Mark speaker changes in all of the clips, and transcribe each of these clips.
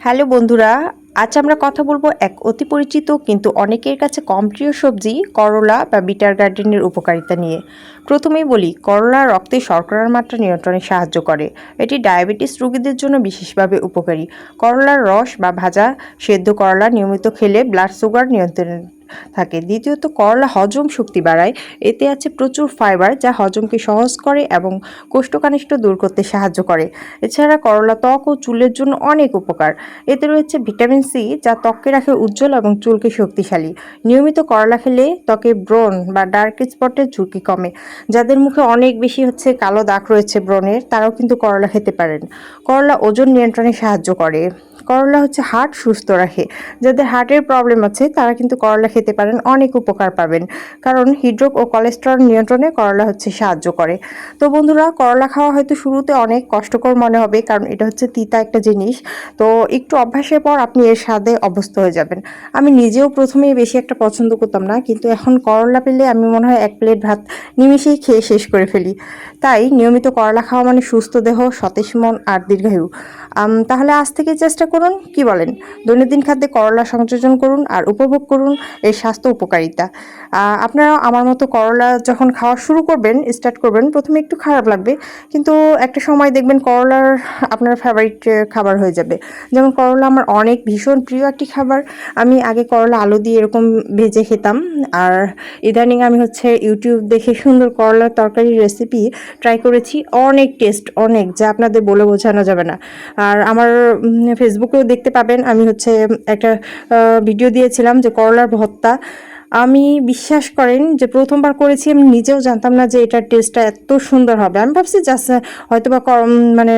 Speaker 1: Hello বন্ধুরা, আজ আমরা কথা বলব এক অতি পরিচিত কিন্তু অনেকের কাছে কম প্রিয় সবজি, করলা বা বিটার গার্ডেনের উপকারিতা নিয়ে। প্রথমেই বলি, করলা রক্তে শর্করার মাত্রা নিয়ন্ত্রণে সাহায্য করে। এটি ডায়াবেটিস রোগীদের জন্য বিশেষভাবে উপকারী। করলার রস বা ভাজা, সেদ্ধ করলা নিয়মিত খেলে ব্লাড সুগার নিয়ন্ত্রণে থাকে। দ্বিতীয়ত, করলা হজম শক্তি বাড়ায়। এতে আছে প্রচুর ফাইবার যা হজমকে সহজ করে এবং কোষ্ঠকানিষ্ঠ দূর করতে সাহায্য করে। এছাড়া করলা ত্বক ও চুলের জন্য অনেক উপকার। এতে রয়েছে ভিটামিন সি যা ত্বককে রাখে উজ্জ্বল এবং চুলকে শক্তিশালী। নিয়মিত করলা খেলে ত্বকে ব্রণ বা ডার্ক স্পটের ঝুঁকি কমে। যাদের মুখে অনেক বেশি হচ্ছে কালো দাগ রয়েছে ব্রণের, তারাও কিন্তু করলা খেতে পারেন। করলা ওজন নিয়ন্ত্রণে সাহায্য করে। করলা হচ্ছে হার্ট সুস্থ রাখে। যাদের হার্টের প্রবলেম আছে, তারা কিন্তু করলা খেতে পারেন, অনেক উপকার পাবেন। কারণ হৃদরোগ ও কোলেস্টেরল নিয়ন্ত্রণে করলা হচ্ছে সাহায্য করে। তো বন্ধুরা, করলা খাওয়া হয়তো শুরুতে অনেক কষ্টকর মনে হবে, কারণ এটা হচ্ছে তিতা একটা জিনিস। তো একটু অভ্যাসের পর আপনি এর স্বাদে অভ্যস্ত হয়ে যাবেন। আমি নিজেও প্রথমে বেশি একটা পছন্দ করতাম না, কিন্তু এখন করলা পেলে আমি মনে হয় এক প্লেট ভাত নিমিশেই খেয়ে শেষ করে ফেলি। তাই নিয়মিত করলা খাওয়া মানে সুস্থ দেহ, সতেজ মন আর দীর্ঘায়ু। তাহলে আজ থেকে চেষ্টা করুন, কি বলেন? দৈনন্দিন খাদ্যে করলা সংযোজন করুন আর উপভোগ করুন এর স্বাস্থ্য উপকারিতা। আপনারা আমার মতো করলা যখন খাওয়া শুরু করবেন স্টার্ট করবেন, প্রথমে একটু খারাপ লাগবে, কিন্তু একটা সময় দেখবেন করলার আপনার ফেভারিট খাবার হয়ে যাবে। যেমন করলা আমার অনেক ভীষণ প্রিয় একটি খাবার। আমি আগে করলা আলু দিয়ে এরকম ভেজে খেতাম, আর ইদানিং আমি হচ্ছে ইউটিউব দেখে সুন্দর করলার তরকারির রেসিপি ট্রাই করেছি, অনেক টেস্ট অনেক, যা আপনাদের বলে বোঝানো যাবে না। আর আমার ফেসবুকেও দেখতে পাবেন। আমি হচ্ছে একটা ভিডিও দিয়েছিলাম যে করলার ভত্তা আমি বিশ্বাস করেন যে প্রথমবার করেছি, আমি নিজেও জানতাম না যে এটার টেস্টটা এত সুন্দর হবে। আমি ভাবছি জাস্ট হয়তো বা মানে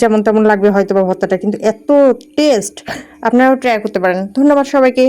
Speaker 1: যেমন তেমন লাগবে হয়তো বা কিন্তু এত টেস্ট আপনারাও ট্রাই করতে পারেন। ধন্যবাদ সবাইকে।